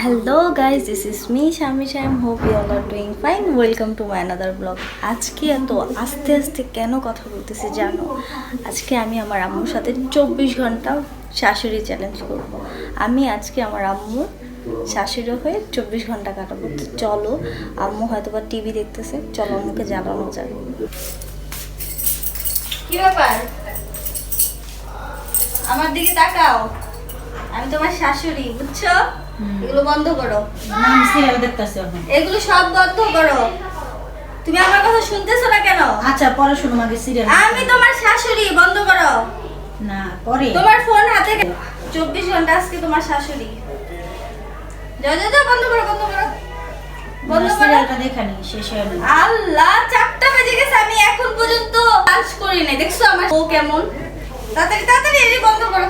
Hello guys this is me Swami Sham hope you are doing fine welcome to my another blog আজকে এত আস্তে আস্তে কেন কথা বলতেছি জানো? আজকে আমি আমার আম্মুর সাথে চব্বিশ ঘণ্টা শাশুড়ি চ্যালেঞ্জ করব। আমি আজকে আমার আম্মুর শাশুড়ি হয়ে চব্বিশ ঘণ্টা কাটাবো। চলো, আম্মু হয়তো বা টিভি দেখতেছে। চলো, আম্মুকে জ্বালানো যাবে কি ব্যাপার? আমার দিকে তাকাও। আমি তোমার শাশুড়ি, বুঝছ? এগুলো বন্ধ করো। নাম সিরিয়াল দেখতেছি এখন। এগুলো সব বন্ধ করো। তুমি আমার কথা শুনতেছো না কেন? আচ্ছা পরে শুনুন আগে সিরিয়াল আমি তোমার শাশুড়ি বন্ধ করো। না পরে। তোমার ফোন হাতে চব্বিশ ঘণ্টা আজকে তোমার শাশুড়ি। যাও যাও যাও বন্ধ করো বন্ধ করো। বন্ধ সিরিয়ালটা দেখানি শেষ হয়ে আল্লাহ চারটা বেজে গেছে আমি এখন পর্যন্ত লাঞ্চ করি নাই। দেখছ আমার ও কেমন? তাড়াতাড়ি তাড়াতাড়ি বন্ধ করো।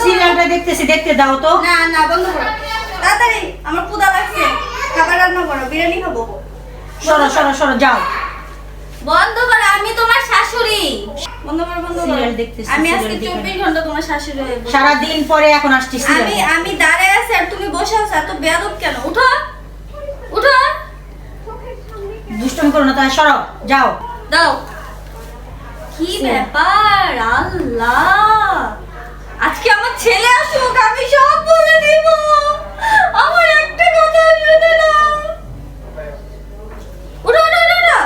সিরিয়ালটা দেখতেছি দেখতে দাও তো। না না বন্ধ করো। তাড়াতাড়ি আমার ক্ষুধা লাগছে। খাবার রান্না করো বিরিয়ানি খাব। সরো সরো সরো যাও। বন্ধ করো আমি তোমার শাশুড়ি। বন্ধ করো বন্ধ করো। দেখতেছি, আমি আজকে দেখে। চব্বিশ ঘণ্টা তোমার শাশুড়ি হয়ে সারা দিন পরে এখন আসছি আমি আমি দাঁড়ায় আছি আর তুমি বসে আছো এত বেয়াদব কেন? উঠো। উঠো। দুষ্টমি করো না তাই সরো যাও। দাও কি ব্যাপার? আল্লাহ। আজকে আমার ছেলে আসুক আমি সব বলে দিব। আমার একটা কথা শুনে না উঠো উঠো উঠো, উঠো।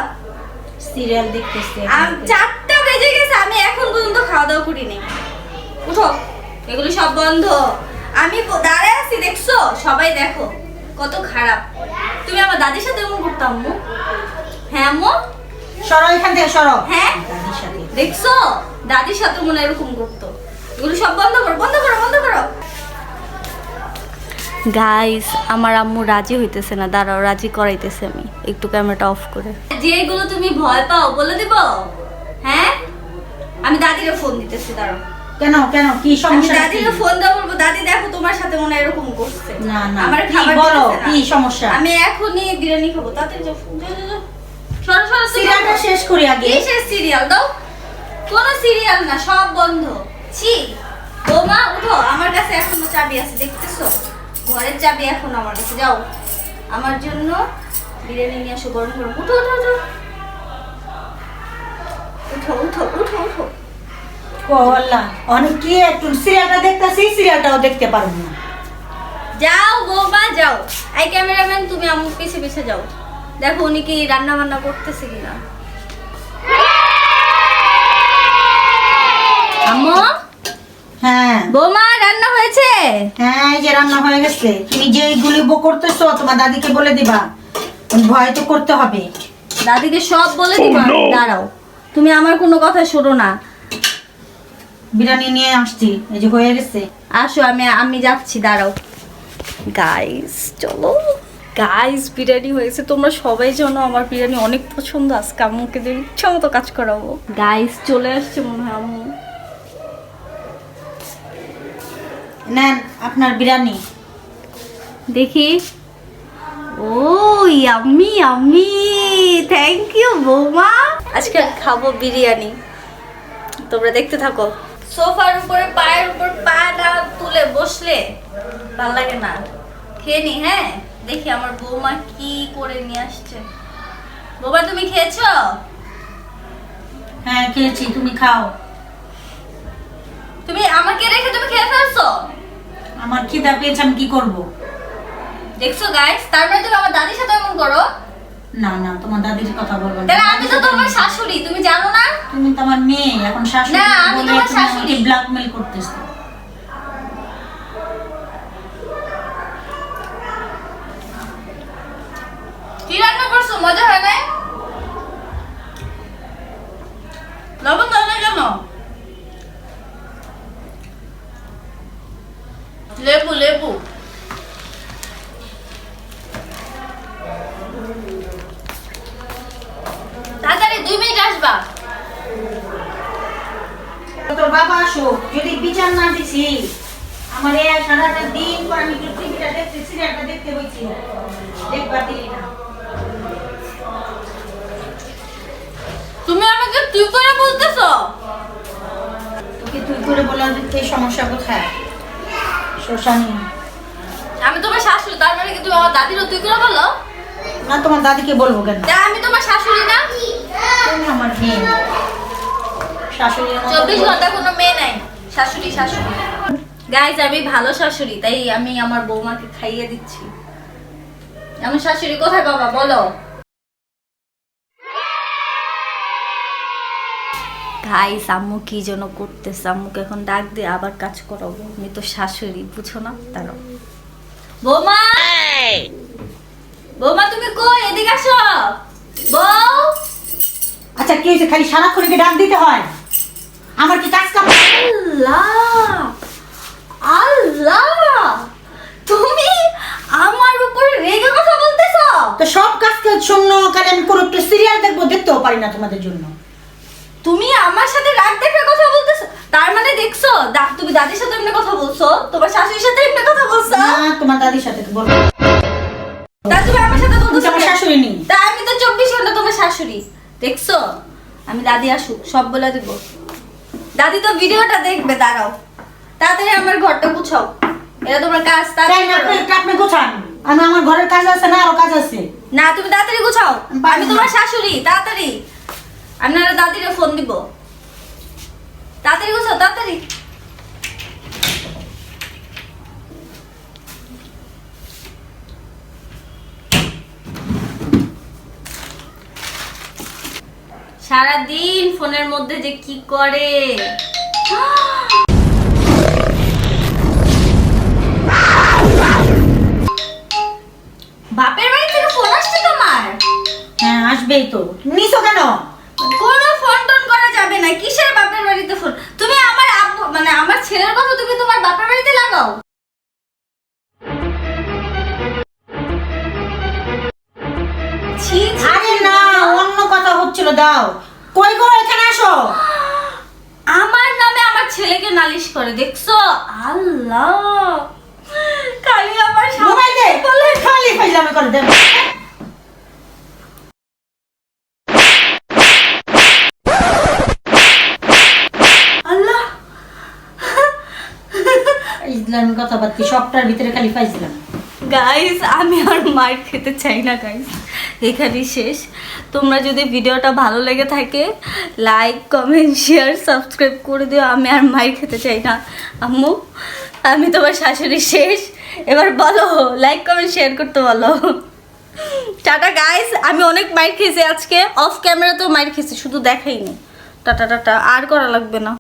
সিরিয়াল দেখতেছি আম চারটা বেজে গেছে আমি এখন পর্যন্ত খাওয়া দাওয়া করিনি। উঠো এগুলো সব বন্ধ। আমি দাঁড়ায় আছি দেখছ? সবাই দেখো কত খারাপ। তুমি আমার দাদির সাথে এমন করতাম আম্মু? হ্যাঁ আম্মু? সরো এখান থেকে সরো। হ্যাঁ? দাদির সাথে। দেখছ? দাদির সাথে মনে হয় এরকম করতো। এগুলো সব বন্ধ করো বন্ধ করো বন্ধ করো। গাইস আমার আম্মু রাজি হইতেছে না। দাঁড়াও রাজি করাইতেছে আমি। একটু ক্যামেরাটা অফ করে। যেগুলো তুমি ভয় পাও বলে দিব? হ্যাঁ? আমি দাদিরে ফোন দিতেছি দাঁড়াও। কেন কেন? কি সমস্যা? দাদিকে ফোন দেবো বলব দাদি দেখো তোমার সাথে মনে হয় এরকম করছে। না না। আমার কি খাবার বলো? কি সমস্যা? আমি এখনই বিরিয়ানি খাব। তাড়াতাড়ি যাও যাও, যাও, যাও। সরো সরো সিরিয়ালটা শেষ করি আগে। কিসের সিরিয়াল? দাও। কোনো সিরিয়াল না সব বন্ধ। ছি বৌমা উঠো আমার কাছে এখনও চাবি আছে দেখতেছো? ঘরের চাবি এখন আমার কাছে যাও। আমার জন্য বিরিয়ানি নিয়ে আসো গরম গরম। উঠো উঠো উঠো। উঠো উঠো উঠো উঠো। ও অনেক কি একটু সিরিয়ালটা দেখতেছি সিরিয়ালটাও দেখতে পারব না। যাও বৌমা যাও। এই ক্যামেরাম্যান তুমি আমার পিছে পিছে যাও। দেখো উনি কি রান্না বান্না করতেছে কিনা। আম্মু? হ্যাঁ। বৌমা রান্না হয়েছে? হ্যাঁ এই যে রান্না হয়ে গেছে। তুমি যে এইগুলি করতেছো তোমার দাদিকে বলে দিবা। ভয় তো করতে হবে। দাদিকে সব বলে দিবা? দাঁড়াও। তুমি আমার কোনো কথা শোনো না। বিরিয়ানি নিয়ে আসছি। এই যে হয়ে গেছে। আসো আমি আমি যাচ্ছি দাঁড়াও। গাইস চলো। গাইস বিরিয়ানি হয়েছে। তোমরা সবাই জানো আমার বিরিয়ানি অনেক পছন্দ। আজকে আম্মুকে দিয়ে ইচ্ছা মতো কাজ করাবো। গাইস চলে আসছে মনে হয় আম্মু। নেন আপনার বিরিয়ানি। দেখি। ও ইয়াম্মি ইয়াম্মি থ্যাংক ইউ বৌমা। আজকে খাব বিরিয়ানি। তোমরা দেখতে থাকো। সোফার উপরে পায়ের উপর পা না তুলে বসলে ভালো লাগে না। খেয়ে নি হ্যাঁ? দেখি আমার বৌমা কি করে নিয়ে আসছে। বৌমা তুমি খেয়েছো? হ্যাঁ খেয়েছি তুমি খাও। তুমি আমাকে রেখে তুমি খেয়ে ফেলছো? আমার খিদা পেয়েছে আমি কি করব? দেখছ গাইস তার মানে তুমি আমার দাদির সাথে এমন করো? না না তোমার দাদির কথা বলব না। তাহলে আমি তো তোমার শাশুড়ি তুমি জানো না? তুমি তো আমার মেয়ে এখন শাশুড়ি না, আমি তোমার শাশুড়ি। ব্ল্যাকমেল করতেছো। কি রান্না করছ? মজা হয় না লবণ দুই মিনিট আসবা। তোর বাবা আসো। যদি বিচার না দিছি আমার এই সারাটা দিন পর আমি দেখতে সিরিয়ালটা দেখতে বইছি। দেখবার দিলি না তুমি আমাকে তুই করে বলতেছো? তোকে তুই করে বলার এই সমস্যা কোথায়? শোষা নিয়ে আমার মানে কি তুমি আমার দাদির তুই করে বলো? না তোমার দাদিকে বলব কেন? আমি তোমার শাশুড়ি না। আমার মেয়ে? শাশুড়ির চব্বিশ ঘণ্টা কোনো মেয়ে নাই। শাশুড়ি শাশুড়ি। গাইজ আমি ভালো শাশুড়ি তাই আমি আমার বৌমাকে খাইয়ে দিচ্ছি। আমার শাশুড়ি কোথায় বাবা বলো? গাইস আম্মু কি যেন করতেছে? আম্মুকে এখন ডাক দিয়ে আবার কাজ করাবো। আমি তো শাশুড়ি বুঝো না? বৌমা! বৌমা তুমি কই এদিকে আসো বউ আচ্ছা কি হয়েছে খালি সারাক্ষণকে ডাক দিতে হয়? আমার কি কাজ কাম আল্লাহ আল্লাহ তুমি আমার উপরে রেগে কথা বলতেছো? তো সব শূন্য কালে আমি কোনো একটা সিরিয়াল দেখব দেখতেও পারি না তোমাদের জন্য। তুমি আমার সাথে রাগ দেখে কথা বলতেছো? তার মানে দেখছ তুমি দাদির সাথে এমনি কথা বলছো? তোমার শাশুড়ির সাথে এমনি কথা বলছো? না তোমার দাদির সাথে বলব তা তুমি আমার সাথে আমার শাশুড়ি নেই। তা আমি তো চব্বিশ ঘণ্টা তোমার শাশুড়ি। দেখছ? আমি দাদি আসুক সব বলে দিব। দাদি তো ভিডিওটা দেখবে দাঁড়াও। তাড়াতাড়ি আমার ঘরটা গুছাও। এটা তোমার কাজ তাড়াতাড়ি গুছান। আমি আমার ঘরের কাজ আছে না আরও কাজ আছে? না তুমি তাড়াতাড়ি গুছাও। আমি তোমার শাশুড়ি তাড়াতাড়ি। আপনারা দাদিরে ফোন দিব। তাড়াতাড়ি গুছাও তাড়াতাড়ি। সারাদিন ফোনের মধ্যে যে কি করে? বাপের বাড়ি থেকে ফোন আসছে তোমার? হ্যাঁ আসবেই তো। নিছো কেন? কোনো ফোন টোন করা যাবে না কিসের বাপের বাড়িতে ফোন? তুমি আমার আব্বু মানে আমার ছেলের কথা তুমি তোমার বাপের বাড়িতে লাগাও। দাও। কই গো এখানে আসো। আমার নামে আমার ছেলেকে নালিশ করে দেখছ? আল্লাহ। খালি আমার মোবাইল দে। বলে খালি ফাইলামি করে দে। আল্লাহ। ইসলামি কথাবার্তি সবটার ভিতরে খালি ফাইছিলাম গাইস আমি আর মার খেতে চাই না গাইস এখানেই শেষ। তোমরা যদি ভিডিওটা ভালো লেগে থাকে লাইক কমেন্ট শেয়ার সাবস্ক্রাইব করে দিও। আমি আর মার খেতে চাই না। আম্মু, আমি তোমার শাশুড়ি শেষ। এবার বলো লাইক কমেন্ট শেয়ার করতে বলো। টাটা গাইস আমি অনেক মাইর খেয়েছি আজকে। অফ ক্যামেরাতেও মাইর খেয়েছি, শুধু দেখাইনি। Tata tata. আর করা লাগবে না।